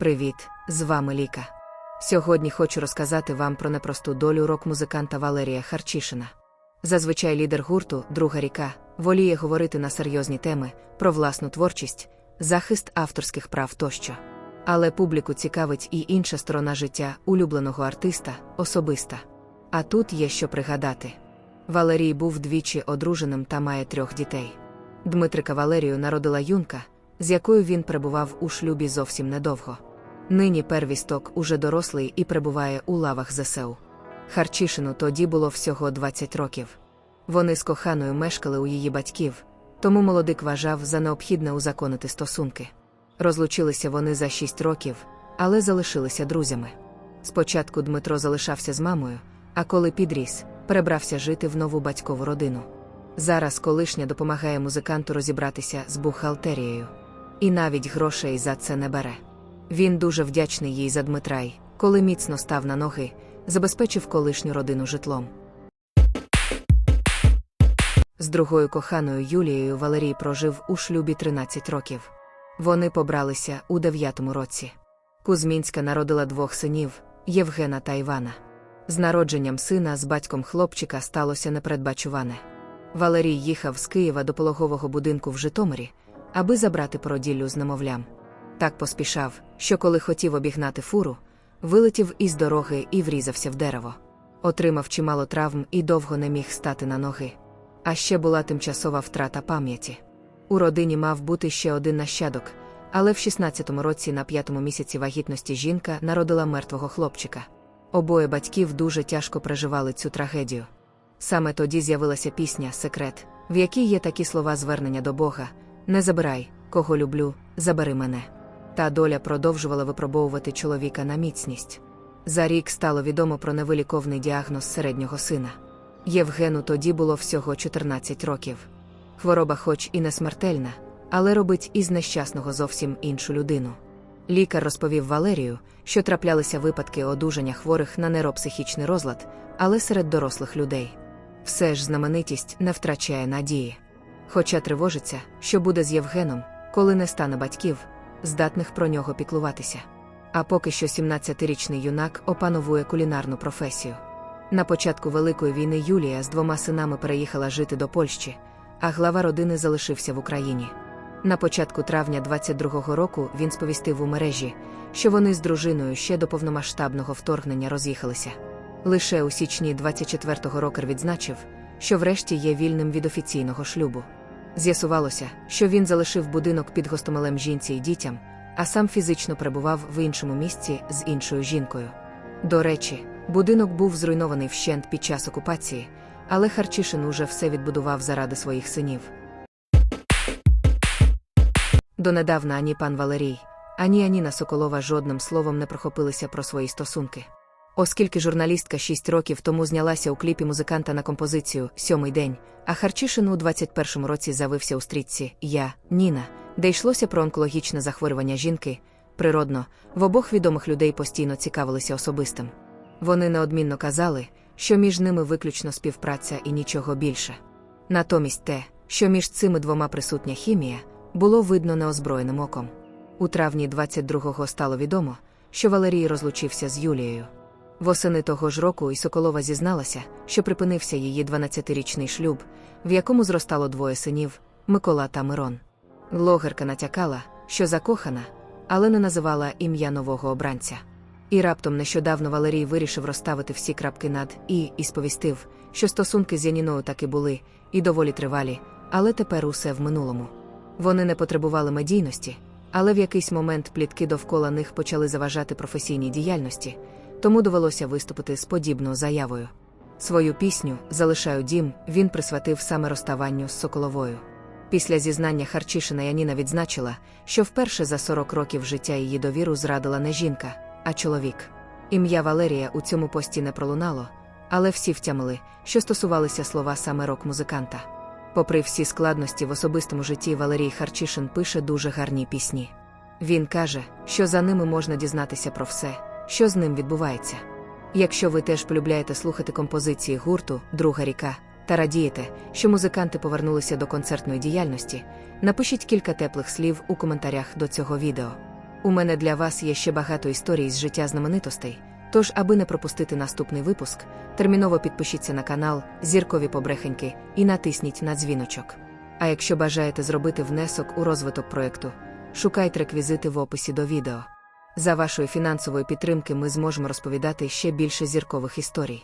Привіт, з вами Ліка. Сьогодні хочу розказати вам про непросту долю рок-музиканта Валерія Харчишина. Зазвичай лідер гурту, друга ріка, воліє говорити на серйозні теми про власну творчість, захист авторських прав тощо. Але публіку цікавить і інша сторона життя улюбленого артиста, особиста. А тут є що пригадати. Валерій був двічі одруженим та має трьох дітей. Дмитрика Валерію народила юнка, з якою він перебував у шлюбі зовсім недовго. Нині первісток уже дорослий і перебуває у лавах ЗСУ. Харчишину тоді було всього 20 років. Вони з коханою мешкали у її батьків, тому молодик вважав за необхідне узаконити стосунки. Розлучилися вони за 6 років, але залишилися друзями. Спочатку Дмитро залишався з мамою, а коли підріс, перебрався жити в нову батькову родину. Зараз колишня допомагає музиканту розібратися з бухгалтерією. І навіть грошей за це не бере. Він дуже вдячний їй за Дмитрай, коли міцно став на ноги, забезпечив колишню родину житлом. З другою коханою Юлією Валерій прожив у шлюбі 13 років. Вони побралися у дев'ятому році. Кузьмінська народила двох синів Євгена та Івана. З народженням сина з батьком хлопчика сталося непередбачуване. Валерій їхав з Києва до пологового будинку в Житомирі, аби забрати породіллю з немовлям. Так поспішав, що коли хотів обігнати фуру, вилетів із дороги і врізався в дерево. Отримав чимало травм і довго не міг стати на ноги. А ще була тимчасова втрата пам'яті. У родині мав бути ще один нащадок, але в 16-му році на п'ятому місяці вагітності жінка народила мертвого хлопчика. Обоє батьків дуже тяжко переживали цю трагедію. Саме тоді з'явилася пісня Секрет, в якій є такі слова звернення до Бога: Не забирай, кого люблю, забери мене. Та доля продовжувала випробовувати чоловіка на міцність. За рік стало відомо про невиліковний діагноз середнього сина. Євгену тоді було всього 14 років. Хвороба, хоч і не смертельна, але робить із нещасного зовсім іншу людину. Лікар розповів Валерію, що траплялися випадки одужання хворих на нейропсихічний розлад, але серед дорослих людей. Все ж знаменитість не втрачає надії. Хоча тривожиться, що буде з Євгеном, коли не стане батьків, здатних про нього піклуватися. А поки що 17-річний юнак опановує кулінарну професію. На початку Великої війни Юлія з двома синами переїхала жити до Польщі, а глава родини залишився в Україні. На початку травня 22-го року він сповістив у мережі, що вони з дружиною ще до повномасштабного вторгнення роз'їхалися. Лише у січні 24-го року відзначив, що врешті є вільним від офіційного шлюбу. З'ясувалося, що він залишив будинок під гостомелем жінці і дітям, а сам фізично перебував в іншому місці з іншою жінкою. До речі, будинок був зруйнований вщент під час окупації, але Харчишин уже все відбудував заради своїх синів. Донедавна ані пан Валерій, ані Аніна Соколова жодним словом не прохопилися про свої стосунки. Оскільки журналістка шість років тому знялася у кліпі музиканта на композицію Сьомий день, а Харчишин у 21-му році завився у стрітці Я, Ніна, де йшлося про онкологічне захворювання жінки, природно, в обох відомих людей постійно цікавилися особистим. Вони неодмінно казали, що між ними виключно співпраця і нічого більше. Натомість те, що між цими двома присутня хімія, було видно неозброєним оком. У травні 22-го стало відомо, що Валерій розлучився з Юлією. Восени того ж року і Соколова зізналася, що припинився її 12-річний шлюб, в якому зростало двоє синів Микола та Мирон. Логерка натякала, що закохана, але не називала ім'я нового обранця. І раптом нещодавно Валерій вирішив розставити всі крапки над і і сповістив, що стосунки з Яніною таки були, і доволі тривалі, але тепер усе в минулому. Вони не потребували медійності, але в якийсь момент плітки довкола них почали заважати професійній діяльності тому довелося виступити з подібною заявою. Свою пісню Залишаю дім він присвятив саме розставанню з Соколовою. Після зізнання Харчишина Яніна відзначила, що вперше за 40 років життя її довіру зрадила не жінка, а чоловік. Ім'я Валерія у цьому пості не пролунало, але всі втямили, що стосувалися слова саме рок-музиканта. Попри всі складності в особистому житті Валерій Харчишин пише дуже гарні пісні. Він каже, що за ними можна дізнатися про все що з ним відбувається. Якщо ви теж полюбляєте слухати композиції гурту, друга ріка, та радієте, що музиканти повернулися до концертної діяльності, напишіть кілька теплих слів у коментарях до цього відео. У мене для вас є ще багато історій з життя знаменитостей. Тож, аби не пропустити наступний випуск, терміново підпишіться на канал Зіркові Побрехеньки і натисніть на дзвіночок. А якщо бажаєте зробити внесок у розвиток проєкту, шукайте реквізити в описі до відео. За вашої фінансової підтримки ми зможемо розповідати ще більше зіркових історій.